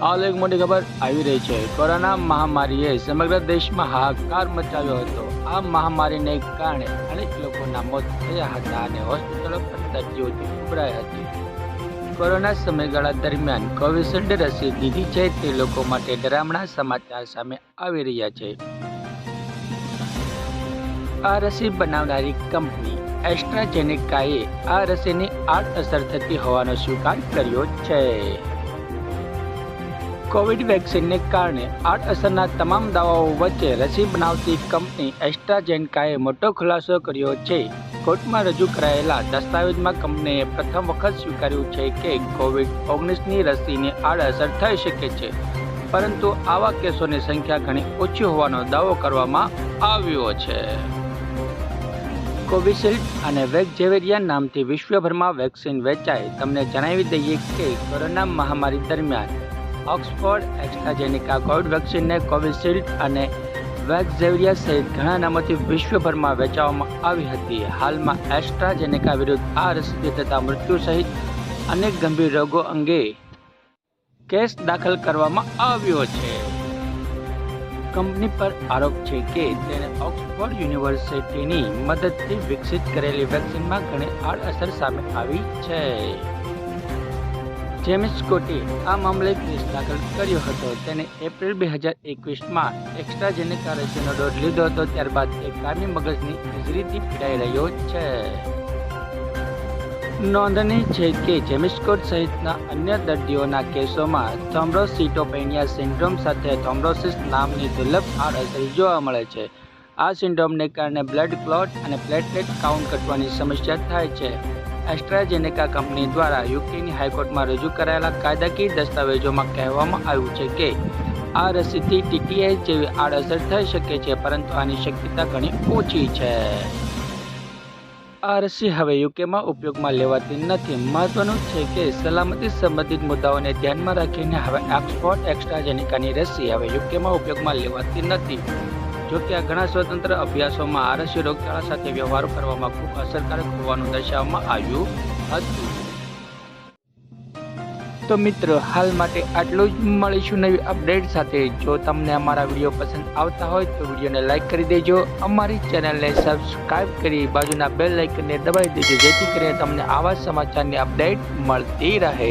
હાલ એક મોટી ખબર આવી રહી છે. કોરોના મહામારીએ સમગ્ર દેશમાં હાહાકાર મચાવ્યો હતો. આ મહામારીને કારણે અનેક લોકોના મોત થયા હતા અને હોસ્પિટલો પર દર્દીઓથી ઉભરાઈ હતી. કોરોના સમયગાળા દરમિયાન કોવિશિલ્ડ રસી લીધી છે તે લોકો માટે ડરામણા સમાચાર સામે આવી રહ્યા છે. આ રસી બનાવનારી કંપની એસ્ટ્રાજેનિકાએ આ રસીની આડઅસર થતી હોવાનો સ્વીકાર કર્યો છે. કોવિડ વેક્સિનને કારણે આડઅસરના તમામ દાવાઓ વચ્ચે રસી બનાવતી કંપની એસ્ટ્રાજેન્કાએ મોટો ખુલાસો કર્યો છે. કોર્ટમાં રજૂ કરાયેલા દસ્તાવેજમાં કંપનીએ પ્રથમ વખત સ્વીકાર્યું છે કે કોવિડ ઓગણીસની રસીની આડઅસર થઈ શકે છે. પરંતુ આવા કેસોની સંખ્યા ઘણી ઓછી હોવાનો દાવો કરવામાં આવ્યો છે. કોવિશિલ્ડ અને વેક્ઝેવેરિયા નામથી વિશ્વભરમાં વેક્સિન વેચાય, તમને જણાવી દઈએ કે કોરોના મહામારી દરમિયાન ઓક્સફોર્ડ એસ્ટ્રાજેનિકા કોવિડ વેક્સિનને કોવિશિલ્ડ અને વેક્ઝેવિયા સહિત ઘણા નામોથી વિશ્વભરમાં વેચાવવામાં આવી હતી. હાલમાં એસ્ટ્રાજેનેકા વિરુદ્ધ આ રસી થતા મૃત્યુ સહિત અનેક ગંભીર રોગો અંગે કેસ દાખલ કરવામાં આવ્યો છે. કંપની પર આરોપ છે કે તેણે ઓક્સફોર્ડ યુનિવર્સિટીની મદદથી વિકસિત કરેલી વેક્સિનમાં ઘણી આડઅસર સામે આવી છે. જેમ્સ સ્કોટે આ મામલે કેસ દાખલ કર્યો હતો, તેને એપ્રિલ બે હજાર એકવીસમાં એક્સ્ટ્રાઝેનેકા રસીનો ડોઝ લીધો હતો, ત્યારબાદ તે કારની મગજની ઇજરીથી પીડાઈ રહ્યો છે. નોંધનીય છે કે જેમિસ્કોટ સહિતના અન્ય દર્દીઓના કેસોમાં થોમ્બ્રોસિટોપેનિયા સિન્ડ્રોમ સાથે થોમ્બ્રોસિસ નામની દુર્લભ આડઅસર જોવા મળે છે. આ સિન્ડ્રોમને કારણે બ્લડ ક્લોટ અને પ્લેટલેટ કાઉન્ટ ઘટવાની સમસ્યા થાય છે. એસ્ટ્રાઝેનેકા કંપની દ્વારા યુકેની હાઈકોર્ટમાં રજૂ કરાયેલા કાયદાકીય દસ્તાવેજોમાં કહેવામાં આવ્યું છે કે, આ રસીથી ટીટીએસ જેવી આડઅસર થઈ શકે છે, પરંતુ આની શક્યતા ઘણી ઓછી છે. આ રસી હવે યુકેમાં ઉપયોગમાં લેવાતી નથી. મહત્વનું છે કે સલામતી સંબંધિત મુદ્દાઓને ધ્યાનમાં રાખીને હવે ઓક્સફોર્ડ એક્સ્ટ્રાજેનિકાની રસી હવે યુકેમાં ઉપયોગમાં લેવાતી નથી. જો કે આ ઘણા સ્વતંત્ર અભ્યાસોમાં આરસી રસી રોગચાળા સાથે વ્યવહાર કરવામાં ખૂબ અસરકારક હોવાનું દર્શાવવામાં આવ્યું હતું. તો મિત્રો, હાલ માટે આટલું જ. મળીશું નવી અપડેટ સાથે. જો તમને અમારા વીડિયો પસંદ આવતા હોય તો વિડીયોને લાઇક કરી દેજો. અમારી ચેનલને સબસ્ક્રાઇબ કરી બાજુના બેલ લાઇકનને દબાવી દેજો જેથી કરીને તમને આવા સમાચારની અપડેટ મળતી રહે.